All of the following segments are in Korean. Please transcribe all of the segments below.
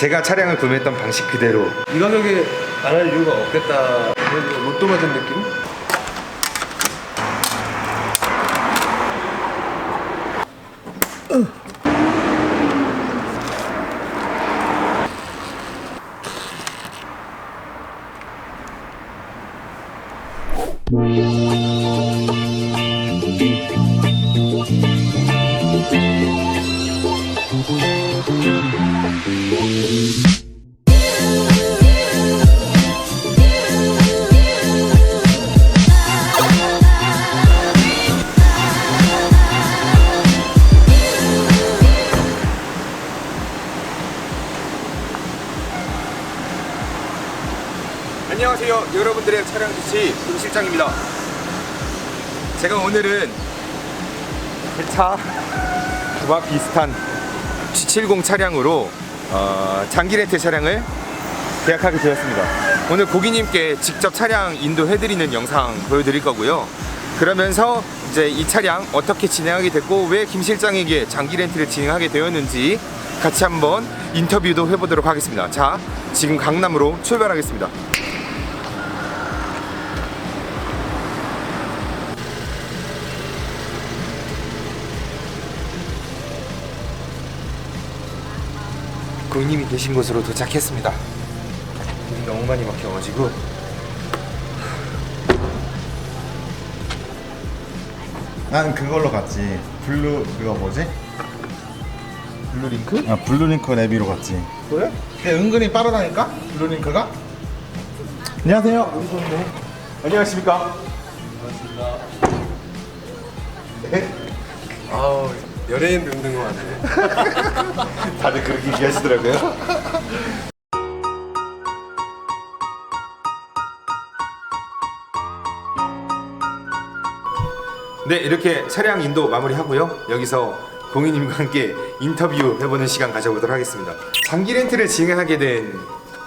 제가 차량을 구매했던 방식 그대로 이 가격에 안 할 이유가 없겠다. 그래도 로또 맞은 느낌? 안녕하세요. 여러분들의 차량 주치 김 실장입니다. 제가 오늘은 차 그와 비슷한 G70 차량으로 어, 장기 렌트 차량을 계약하게 되었습니다. 오늘 고객님께 직접 차량 인도해드리는 영상 보여드릴 거고요. 그러면서 이제 이 차량 어떻게 진행하게 됐고 왜 김 실장에게 장기 렌트를 진행하게 되었는지 같이 한번 인터뷰도 해보도록 하겠습니다. 자 지금 강남으로 출발하겠습니다 고객님이 계신 곳으로 도착했습니다. 너무 많이 막혀가지고 난 그걸로 갔지. 블루 그거 뭐지? 블루링크? 아 블루링크 내비로 갔지. 그래? 근데 은근히 빠르다니까? 블루링크가? 안녕하세요. 안녕하십니까? 아우, 연예인 뵙는 거 같네. 다들 그렇게 얘기하시더라고요. 네, 이렇게 차량 인도 마무리하고요. 여기서 공인님과 함께 인터뷰 해보는 시간 가져보도록 하겠습니다. 장기 렌트를 진행하게 된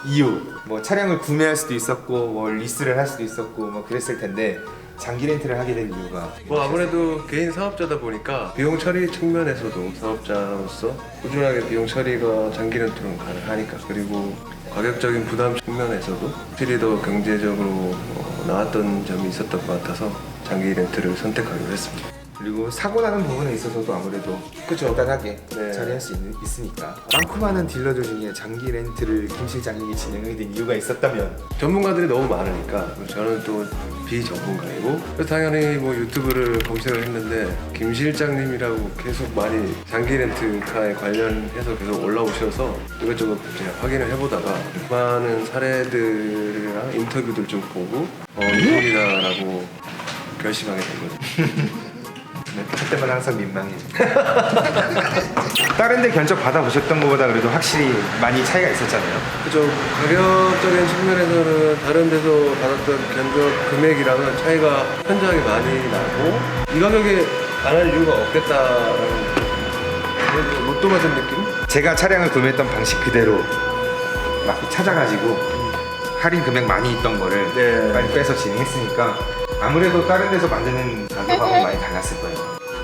이유, 뭐 차량을 구매할 수도 있었고, 뭐 리스를 할 수도 있었고, 뭐 그랬을 텐데 장기 렌트를 하게 된 이유가 뭐 아무래도 개인 사업자다 보니까 비용 처리 측면에서도 사업자로서 꾸준하게 비용 처리가 장기 렌트는 가능하니까 그리고 가격적인 부담 측면에서도 확실히 더 경제적으로 어, 나왔던 점이 있었던 것 같아서 장기 렌트를 선택하기로 했습니다. 그리고 사고 나는 부분에 있어서도 아무래도 그쵸. 간단하게 네. 처리할 수 있, 있으니까 많고 많은 딜러들 중에 장기 렌트를 김 실장에게 진행하게 된 이유가 있었다면 전문가들이 너무 많으니까 저는 또 비전문가이고 당연히 뭐 유튜브를 검색을 했는데 김 실장님이라고 계속 많이 장기 렌트카에 관련해서 계속 올라오셔서 이것저것 제가 확인을 해보다가 많은 사례들이랑 인터뷰들 좀 보고 어 이분이다라고 결심하게 된 거죠. 네, 할 때마다 항상 민망해. 다른 데 견적 받아보셨던 것보다 그래도 확실히 많이 차이가 있었잖아요. 그죠 가격적인 측면에서는 다른 데서 받았던 견적 금액이랑은 차이가 현저하게 많이 나고 이 가격에 안 할 이유가 없겠다라는 그래도 로또 맞은 느낌? 제가 차량을 구매했던 방식 그대로 막 찾아가지고 할인 금액 많이 있던 거를 네. 빨리 빼서 진행했으니까 아무래도 다른 데서 만드는 가격하고 많이 달랐을 거예요.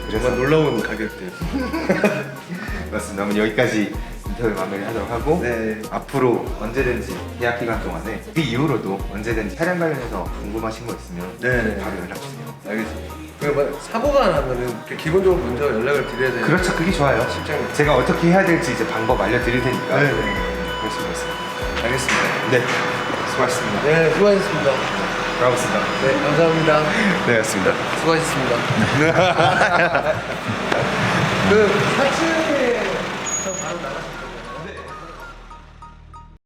그래서 정말 놀라운 가격대 맞습니다. 그럼 여기까지 인터뷰 마무리하도록 하고 네. 앞으로 언제든지 계약 기간 동안에 그 이후로도 언제든지 차량 관련해서 궁금하신 거 있으면 네. 바로 연락 주세요. 알겠습니다 그리고 뭐 사고가 나면은 기본적으로 먼저 연락을 드려야 되는 그렇죠, 그게 좋아요. 실장님. 제가 어떻게 해야 될지 이제 방법 알려드릴 테니까 네, 네. 열심히 하겠습니다. 알겠습니다 네, 수고하셨습니다. 네 수고하셨습니다 고맙습니다. 네 감사합니다 네, 맞습니다. 수고하셨습니다 그 4층에 저 바로 나가